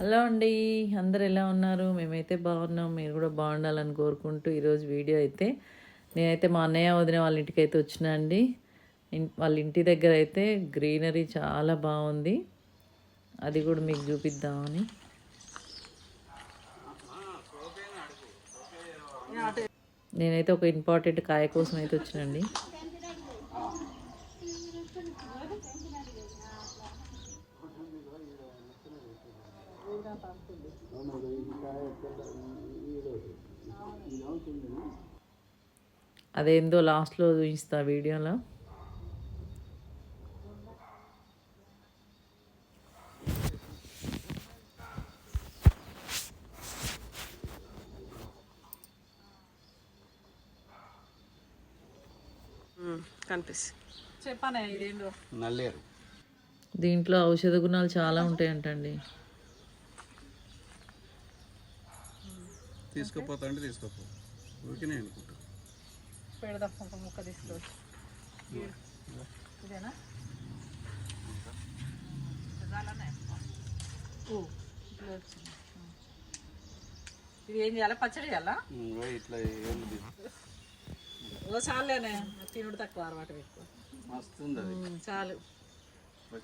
Hello అండి అందరు ఎలా ఉన్నారు? మేమైతే బాగున్నాం మీరు కూడా బాగుండాలని కోరుకుంటూ ఈరోజు వీడియో అయితే. నేనైతే మా అన్నయ్య వదిన వాళ్ళ ఇంటికి అయితే వచ్చిన అండి. వాళ్ళ ఇంటి దగ్గర అయితే గ్రీనరీ చాలా బాగుంది. అది కూడా మీకు చూపిద్దామని. నేనైతే ఒక ఇంపార్టెంట్ కాయ కోసం అయితే వచ్చినండి అదేందో లాస్ట్లో చూపిస్తా వీడియోలో. కనిపిస్తుంది. చెప్పానే ఇదేంటో నల్లేరు. దీంట్లో ఔషధ గుణాలు చాలా ఉంటాయంటండి. తీసుకుపోతా అంటే తీసుకోపో. ఊరికే అనుకుంటా. పెడదాం ఒక ముక్క తీసుకోవచ్చు ఇదేనా. ఇది ఏం చేయాలి? పచ్చడి చేయాలా? ఇట్లా. ఓ చాలేనే తినుడు తక్కువ అలవాటు చాలు.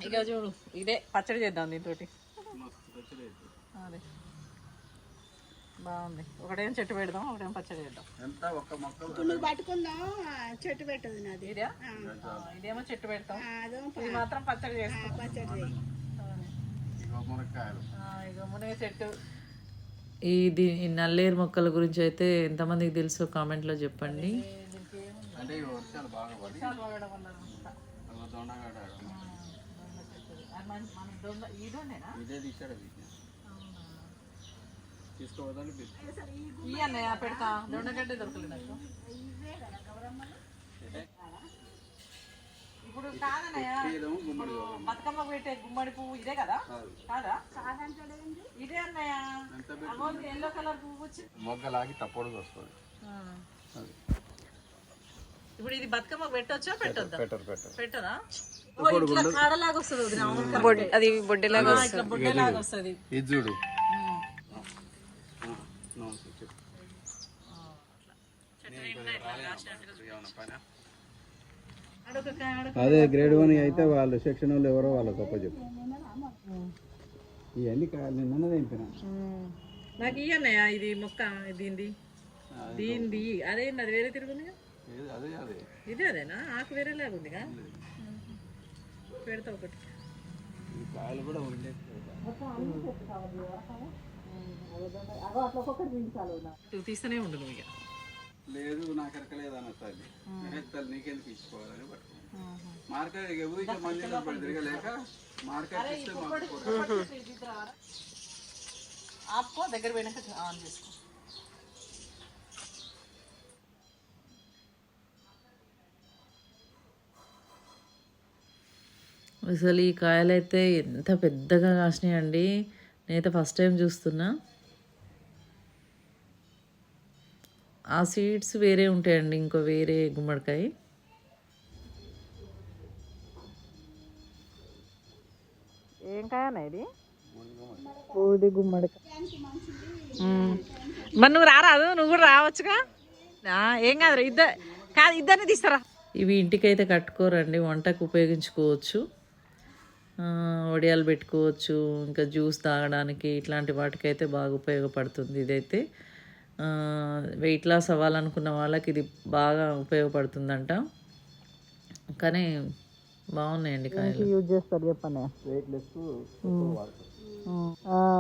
ఇక చూడు ఇదే పచ్చడి చేద్దాం దీంతో. అదే. బాగుంది. ఒకటేం చెట్టు పెడదాం ఒకటేం పచ్చడి చేద్దాం. ఎంత? ఒక్క మొక్క నువ్వు పట్టుకుందాం? చెట్టు పెట్టదు నాది. ఇదే? ఇదేమో చెట్టు పెడతాం. ఇది మాత్రం పచ్చడి చేస్తాం. పచ్చడి. ఇగో మునగ చెట్టు. ఈ దీ ఈ నల్లేరు మొక్కల గురించి అయితే ఎంతమందికి తెలుసో కామెంట్లో చెప్పండి. అంటే ఈ వర్షాలు బాగా పడి పడడం వల్ల దొండగాడ ఇదే తీసాడు అది. తీసుకోవద్దని ఈ అన్నయ్య పెడతా. దొండగడ్డ దొరకలేదు నాకు. ఇప్పుడు కాదన్నయ్య ఇప్పుడు బతుకమ్మ పెట్టే గుమ్మడి పువ్వు ఇదే కదా? కాదా. ఇదే అన్నయ్య. ఎల్లో కలర్ పువ్వు వచ్చి. మొగ్గలాగి తప్పుడు వస్తుంది. అది. ఇప్పుడు ఇది బతుకమ్మ పెట్టొచ్చా పెట్టొద్దా? పెట్టరు పెట్టరు పెట్టదా? ఇట్లా కాడలాగా వస్తుంది. అది బొడ్డెలాగా ఆ, ఇట్లా బుడ్డలాగా వస్తుంది. ఇది చూడు. అదే గ్రేడ్ వన్ అయితే వాళ్ళు సెక్షన్ వాళ్ళు ఎవరో వాళ్ళ గొప్ప చెప్పు. ఇవన్నీ కాదు నిన్న తెంపిన నాకు ఇయ్య అన్నయ్య ఇది మొక్క దీనిది. దీనిది. అదేంది అది వేరే తిరుగుందిగా అదే అదే. ఇది అదేనా? ఆకు వేరేలాగా ఉందిగా? పెడతా ఒకటి. కాయలు కూడా ఉండే. తీస్తూనే ఉండు నువ్వు ఇక. లేదు నాకు ఎరకలేదు అన్నది తల్లి. నీకెందుకు ఇచ్చుకోవాలని పట్టుకున్నాను. మార్కెట్ ఎవరికి తిరగలేక మార్కెట్ ఇస్తే మాకు ఆపుకో దగ్గర పోయినాక ఆన్ చేసుకో. అసలు ఈ కాయలు అయితే ఎంత పెద్దగా కాసినాయండి. నేనైతే ఫస్ట్ టైం చూస్తున్నా. ఆ సీడ్స్ వేరే ఉంటాయండి ఇంకో వేరే గుమ్మడికాయ. ఏం కాయనా ఇది? ఊది గుమ్మడికాయ. మరి నువ్వు రారాదు నువ్వు కూడా రావచ్చుగా? ఆ, ఏం కాదు ఇద్దరు కాదు ఇద్దరిని తీస్తారా? ఇవి ఇంటికైతే కట్టుకోరండి వంటకు ఉపయోగించుకోవచ్చు. ఆ, వడియాలు పెట్టుకోవచ్చు ఇంకా జ్యూస్ తాగడానికి ఇట్లాంటి వాటికైతే బాగా ఉపయోగపడుతుంది ఇదైతే. వెయిట్ లాస్ అవ్వాలనుకున్న వాళ్ళకి ఇది బాగా ఉపయోగపడుతుందంట. కానీ బాగున్నాయండి కాయలు. యూజ్ చేస్తారు చెప్పండి. వెయిట్ లెస్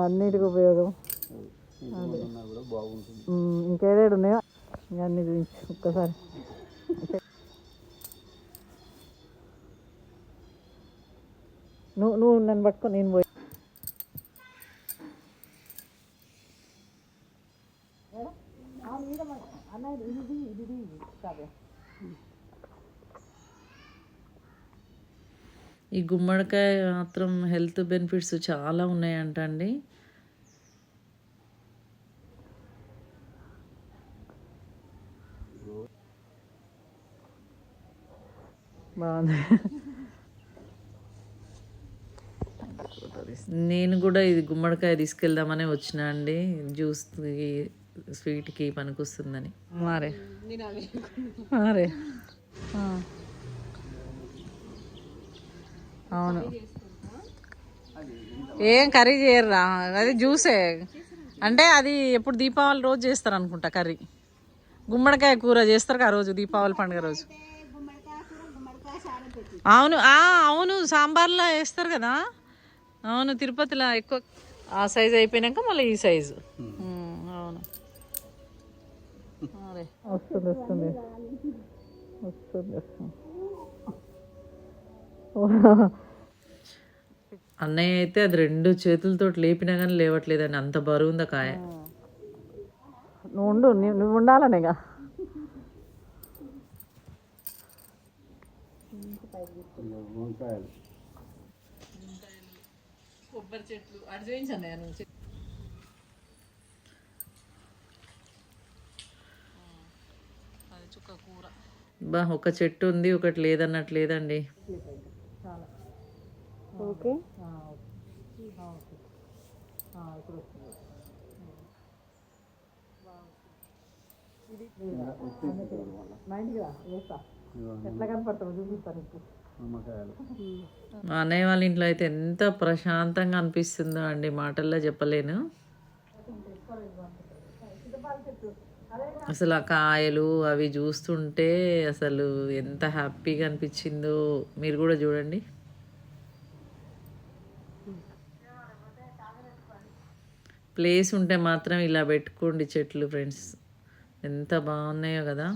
అన్నిటికి ఉపయోగం. ఇంకేదేడు ఉన్నాయో? ఇంకా అన్ని చూపించు ఒక్కసారి. నువ్వు నువ్వు నన్ను పట్టుకో నేను పోయి ఈ గుమ్మడికాయ మాత్రం హెల్త్ బెనిఫిట్స్ చాలా ఉన్నాయంట అండి. బాగుంది. నేను కూడా ఇది గుమ్మడికాయ తీసుకెళ్దామని వచ్చిన అండి. జ్యూస్ స్వీట్కి పనికొస్తుందని. మారే. మారే. అవును. ఏం కర్రీ చేయరురా? అది జ్యూసే. అంటే అది ఎప్పుడు దీపావళి రోజు చేస్తారు అనుకుంటా కర్రీ. గుమ్మడికాయ కూర చేస్తారు ఆ రోజు దీపావళి పండుగ రోజు. అవును అవును సాంబార్లో వేస్తారు కదా. అవును తిరుపతిలో ఎక్కువ. ఆ సైజ్ అయిపోయినాక మళ్ళీ ఈ సైజు. అవును. వస్తుంది వస్తుంది. వస్తుంది వస్తుంది. అన్నయ్య అయితే అది రెండు చేతులతో లేపినా కానీ లేవట్లేదండి. అంత బరువు ఉందా కాయ. నువ్వు ఉండు నువ్వు ఉండాలనేగా కొబ్బరి చెట్లు. అటు చూపించండి బా ఒక చెట్టు ఉంది ఒకటి లేదన్నట్టు లేదండి. ఓకే. మా అన్నయ్య వాళ్ళ ఇంట్లో అయితే ఎంత ప్రశాంతంగా అనిపిస్తుందో అండి మాటల్లో చెప్పలేను. అసలు ఆ కాయలు అవి చూస్తుంటే అసలు ఎంత హ్యాపీగా అనిపించిందో మీరు కూడా చూడండి. ప్లేస్ ఉంటే మాత్రం ఇలా పెట్టుకోండి చెట్లు ఫ్రెండ్స్. ఎంత బాగున్నాయో కదా.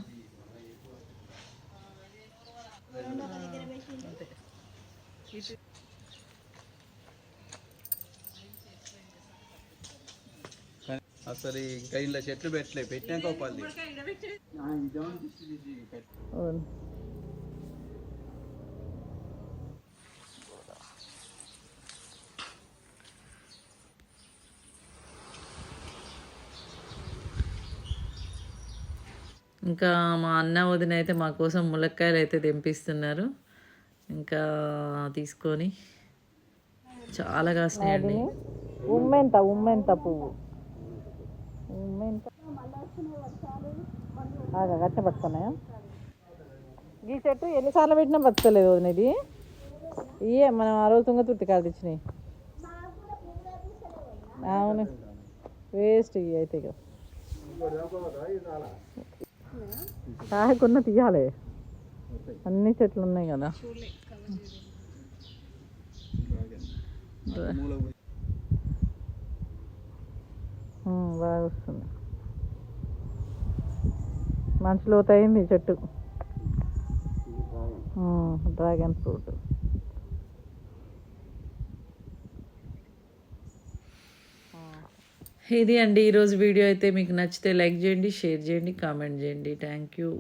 అసలు ఇంకా ఇంట్లో చెట్లు పెట్టలే పెట్టాక ఒక పది ఆ, ఇంకేమో దిష్టి తీసి పెట్టు. అవును ఇంకా మా అన్న వదిన అయితే మా కోసం ములక్కాయలు అయితే తెంపిస్తున్నారు. ఇంకా తీసుకొని చాలా కాసినాయండి. ఉమ్మెంత ఉమ్మెంత పువ్వు. ఉమ్మెంత. గట్ట పట్టుకున్నాయా? ఈ చెట్టు ఎన్నిసార్లు పెట్టినా బతకలేదు వదిన ఇది. ఇయే మనం ఆ రోజు తుంగతుర్తి కాదు తెచ్చినాయి. అవును. వేస్ట్ ఇవి అయితే ఇక కాయకున్న తీయాలి. అన్ని చెట్లు ఉన్నాయి కదా. బాగా వస్తుంది. మంచి లోతయింది చెట్టు. Dragon fruit. ఇది అండి ఈరోజు వీడియో అయితే మీకు నచ్చితే లైక్ చేయండి షేర్ చేయండి కామెంట్ చేయండి. Thank you